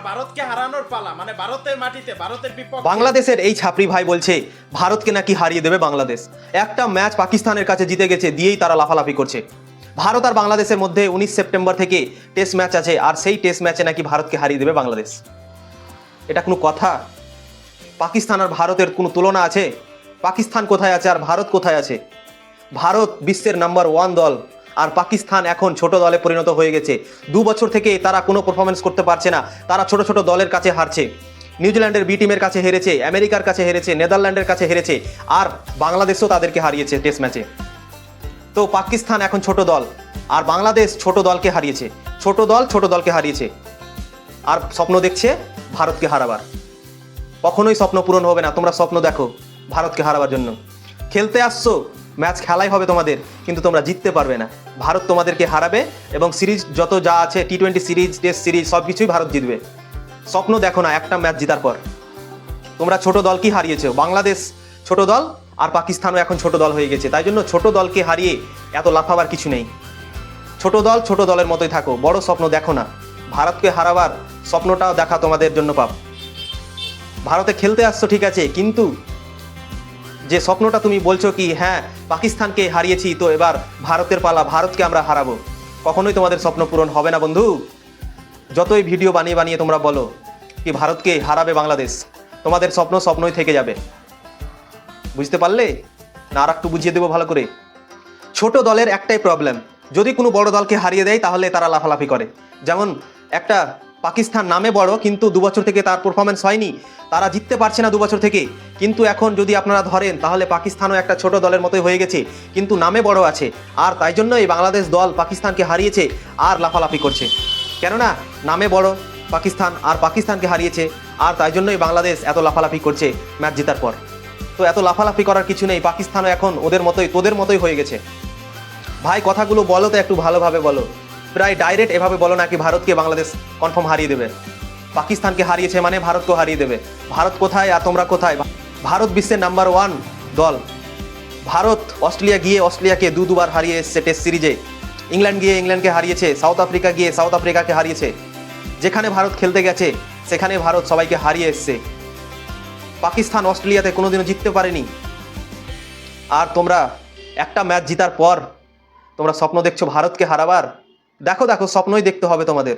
ভারতকে হারানোর পালা মানে ভারতের মাটিতে, ভারতের বিপক্ষে। বাংলাদেশের এই ছাপরি ভাই বলছে, ভারতকে নাকি হারিয়ে দেবে বাংলাদেশ। একটা ম্যাচ পাকিস্তানের কাছে জিতে গেছে, দিয়েই তারা লাফালাফি করছে। ভারত আর বাংলাদেশের মধ্যে উনিশ সেপ্টেম্বর থেকে টেস্ট ম্যাচ আছে, আর সেই টেস্ট ম্যাচে নাকি ভারতকে হারিয়ে দেবে বাংলাদেশ। এটা কোনো কথা? পাকিস্তান আর ভারতের কোনো তুলনা আছে? পাকিস্তান কোথায় আছে আর ভারত কোথায় আছে? ভারত বিশ্বের নাম্বার ওয়ান দল আর পাকিস্তান এখন ছোট দলে পরিণত হয়ে গেছে। দু বছর থেকে তারা কোনো পারফরমেন্স করতে পারছে না। তারা ছোট ছোট দলের কাছে হারছে। নিউজিল্যান্ডের বি টিমের কাছে হেরেছে, আমেরিকার কাছে হেরেছে, নেদারল্যান্ডের কাছে হেরেছে, আর বাংলাদেশও তাদেরকে হারিয়েছে টেস্ট ম্যাচে তো পাকিস্তান এখন ছোট দল, আর বাংলাদেশ ছোট দলকে হারিয়েছে। ছোট দল ছোট দলকে হারিয়েছে। আর স্বপ্ন দেখছে ভারতকে হারাবার। কখনোই স্বপ্ন পূরণ হবে না, তোমরা স্বপ্ন দেখো ভারতকে হারাবার জন্য। খেলতে আসছো ম্যাচ খেলাই হবে তোমাদের, কিন্তু তোমরা জিততে পারবে না। ভারত তোমাদেরকে হারাবে এবং সিরিজ যত যা আছে T twenty series, test series, সব কিছুই ভারত জিতবে। স্বপ্ন দেখো না একটা ম্যাচ জিতার পর। তোমরা ছোট দলকে হারিয়েছো? বাংলাদেশ ছোট দল আর পাকিস্তানও এখন ছোট দল হয়ে গেছে। তাই জন্য ছোট দলকে হারিয়ে এত লাফাবার কিছু নেই। ছোট দল ছোট দলের মতোই থাকো, বড় স্বপ্ন দেখো না। ভারতকে হারাবার স্বপ্নটাও দেখা তোমাদের জন্য পাপ। ভারতে খেলতে আসছো, ঠিক আছে, কিন্তু যে স্বপ্নটা তুমি বলছো কি হ্যাঁ পাকিস্তানকে হারিয়েছি, তো এবার ভারতের পালা, ভারতকে আমরা হারাবো। কখনোই তোমাদের স্বপ্ন পূরণ হবে না, বন্ধু। যতই ভিডিও বানিয়ে বানিয়ে তোমরা বলো কি, ভারতকে হারাবে বাংলাদেশ। তোমাদের স্বপ্ন স্বপ্নই থেকে যাবে। বুঝতে পারলে? না, আর একটু বুঝিয়ে দেবো ভালো করে। ছোট দলের একটাই প্রবলেম যদি কোনো বড় দলকে হারিয়ে দেয়, তাহলে তারা লাফালাফি করে। যেমন একটা পাকিস্তান নামে বড়, কিন্তু দু বছর থেকে তার পারফরমেন্স হয়নি। তারা জিততে পারছে না দু বছর থেকে। কিন্তু এখন যদি আপনারা ধরেন, তাহলে পাকিস্তানও একটা ছোট দলের মতোই হয়ে গেছে, কিন্তু নামে বড় আছে। আর তাই জন্য এই বাংলাদেশ দল পাকিস্তানকে হারিয়েছে আর লাফালাফি করছে। কেননা, নামে বড় পাকিস্তান আর পাকিস্তানকে হারিয়েছে, আর তাই জন্যই বাংলাদেশ এত লাফালাফি করছে ম্যাচ জেতার পর। তো এত লাফালাফি করার কিছু নেই, পাকিস্তানও এখন ওদের মতোই, তোদের মতোই হয়ে গেছে। ভাই, কথাগুলো বলো তো একটু ভালোভাবে বলো। প্রায় ডাইরেক্ট এভাবে বলো নাকি ভারতকে বাংলাদেশ কনফার্ম হারিয়ে দেবে। পাকিস্তানকে হারিয়েছে মানে ভারতকেও হারিয়ে দেবে। ভারত কোথায় আর তোমরা কোথায়? ভারত বিশ্বের নাম্বার ওয়ান দল। ভারত অস্ট্রেলিয়া গিয়ে অস্ট্রেলিয়াকে দু দুবার হারিয়ে এসছে টেস্ট সিরিজে ইংল্যান্ড গিয়ে ইংল্যান্ডকে হারিয়েছে, সাউথ আফ্রিকা গিয়ে সাউথ আফ্রিকাকে হারিয়েছে। যেখানে ভারত খেলতে গেছে, সেখানে ভারত সবাইকে হারিয়ে এসছে। পাকিস্তান অস্ট্রেলিয়াতে কোনোদিনও জিততে পারেনি। আর তোমরা একটা ম্যাচ জিতার পর তোমরা স্বপ্ন দেখছ ভারতকে হারাবার। দেখো দেখো স্বপ্নই দেখতে হবে তোমাদের।